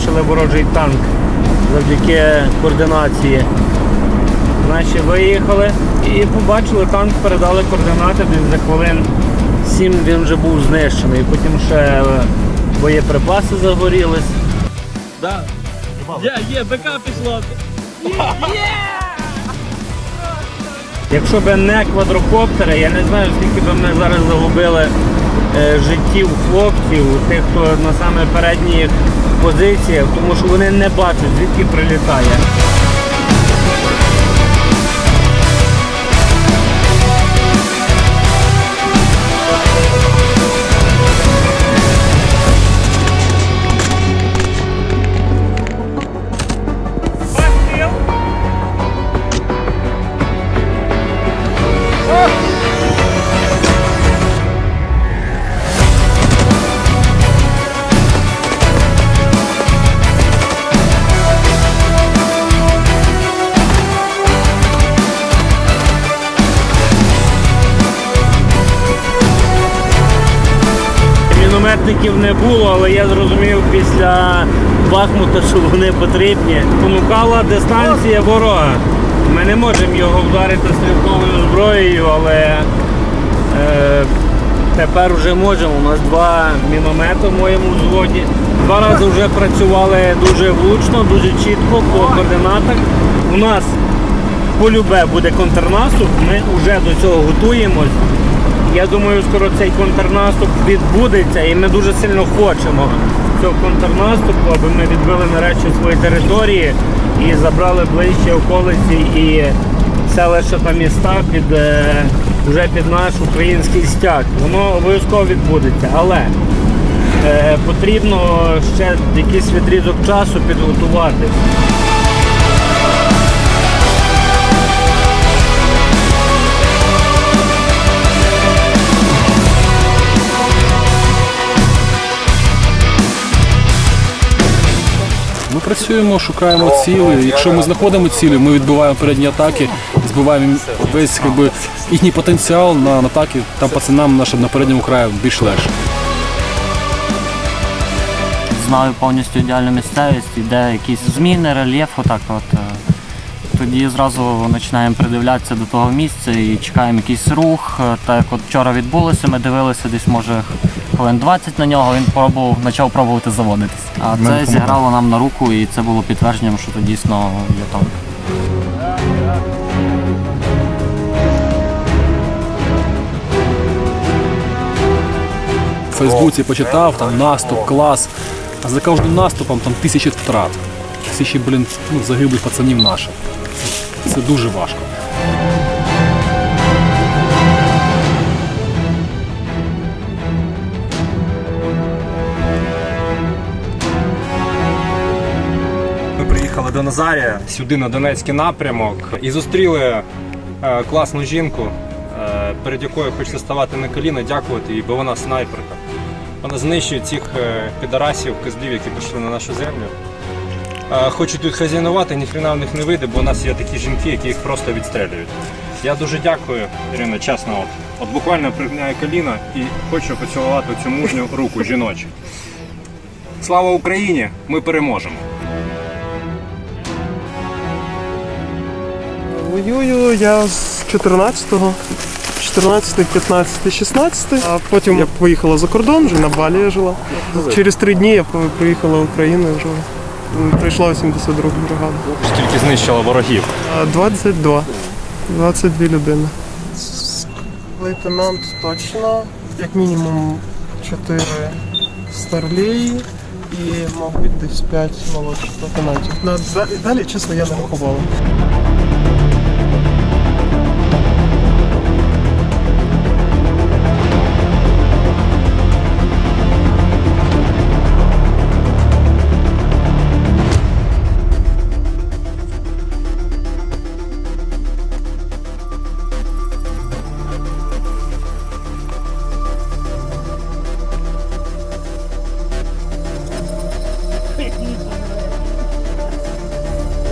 бачили ворожий танк завдяки координації. Наші виїхали і побачили танк, передали координати, десь за хвилин 7 він вже був знищений. Потім ще е, боєприпаси загорілись. Да. Є, є, БК пішло. Якщо б не квадрокоптери, я не знаю, скільки б ми зараз загубили життів хлопців, тих, хто на саме передніх позиціях, тому що вони не бачать, звідки прилітає. Мінометників не було, але я зрозумів після Бахмута, що вони потрібні. Понукала дистанція ворога. Ми не можемо його вдарити стрілковою зброєю, але е, тепер вже можемо. У нас два міномети в моєму взводі. Два рази вже працювали дуже влучно, дуже чітко по координатах. У нас полюбе буде контрнаступ, ми вже до цього готуємось. Я думаю, скоро цей контрнаступ відбудеться, і ми дуже сильно хочемо цього контрнаступу, аби ми відбили нарешті свої території і забрали ближче околиці і селища та міста під е, вже під наш український стяг. Воно обов'язково відбудеться, але е, потрібно ще якийсь відрізок часу підготувати. Працюємо, шукаємо цілі. Якщо ми знаходимо цілі, ми відбиваємо передні атаки, збиваємо весь якби, їхній потенціал на атаки. Там пацанам нашим на передньому краю більш легше. знаю повністю ідеальну місцевість, де якісь зміни, рельєф, отак от. е, Тоді зразу починаємо придивлятися до того місця і чекаємо якийсь рух. Е, Так як от вчора відбулося, ми дивилися десь може хвилин 20 на нього, він пробував, почав пробувати заводитись. А це зіграло нам на руку і це було підтвердженням, що то дійсно є танк. В Фейсбуці почитав, там наступ, клас. А за кожним наступом там тисячі втрат. Тисячі, блін, ну, загиблих пацанів наших. Це дуже важко. До Назарія сюди на Донецький напрямок і зустріли е, класну жінку, е, перед якою хочеться ставати на коліна, дякувати їй, бо вона снайперка. Вона знищує цих е, підарасів, козлів, які пішли на нашу землю. Хочуть тут хазяйнувати, ніхрена в них не вийде, бо у нас є такі жінки, які їх просто відстрелюють. Я дуже дякую, Ірина, чесно. От, от буквально пригняю коліна і хочу поцілувати цю мужню руку жіночу. Слава Україні! Ми переможемо! Воюю я з 14-го, 14, 15, 16. А потім я поїхала за кордон, вже на Балі я жила. Через три дні я по- приїхала в Україну і вже прийшла 82 бригаду. Тільки знищила ворогів. 22. 22 людини. Лейтенант точно, як мінімум 4 старлії і, мабуть, десь 5 молодших лейтенантів. На- да- Далі, чесно, я не рахувала.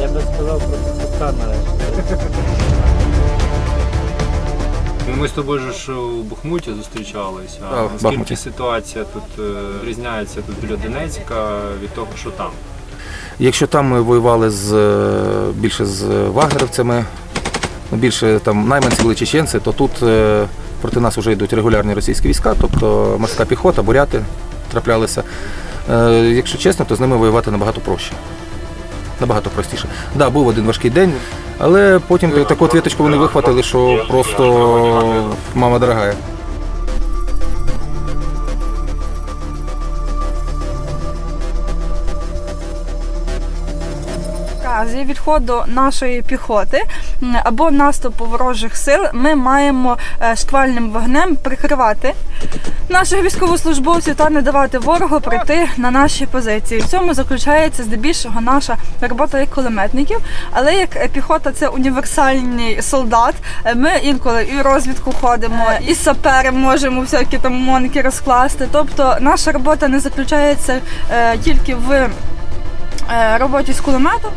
Я би сказав про Петра нарешті. Ну, Ми з тобою ж ж у Бахмуті зустрічалися. А, в наскільки Бахмуті. ситуація тут е, різняється тут біля Донецька від того, що там? Якщо там ми воювали з, е, більше з вагнерівцями, ну, більше там найманці були чеченці, то тут е, проти нас вже йдуть регулярні російські війська, тобто морська піхота, буряти траплялися. Е, Якщо чесно, то з ними воювати набагато проще. Набагато простіше. Так, да, був один важкий день, але потім таку отвіточку вони вихватили, що просто мама дорогая. Разі відходу нашої піхоти або наступу ворожих сил ми маємо е, шквальним вогнем прикривати наших військовослужбовців та не давати ворогу прийти на наші позиції. В цьому заключається здебільшого наша робота як кулеметників. Але як е, піхота це універсальний солдат. е, Ми інколи і в розвідку ходимо, і сапери можемо всякі там монки розкласти. Тобто наша робота не заключається е, тільки в е, роботі з кулеметом.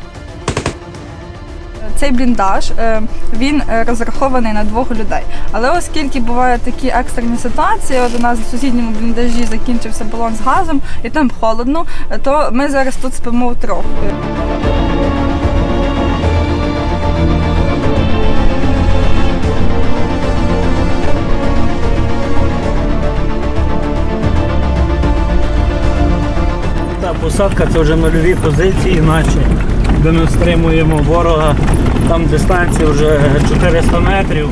Цей бліндаж е, він е, розрахований на двох людей. Але оскільки бувають такі екстрені ситуації, от у нас в сусідньому бліндажі закінчився балон з газом і там холодно, то ми зараз тут спимо втрьох. Та посадка це вже нульові позиції наші, де ми стримуємо ворога. Там дистанція вже 400 метрів.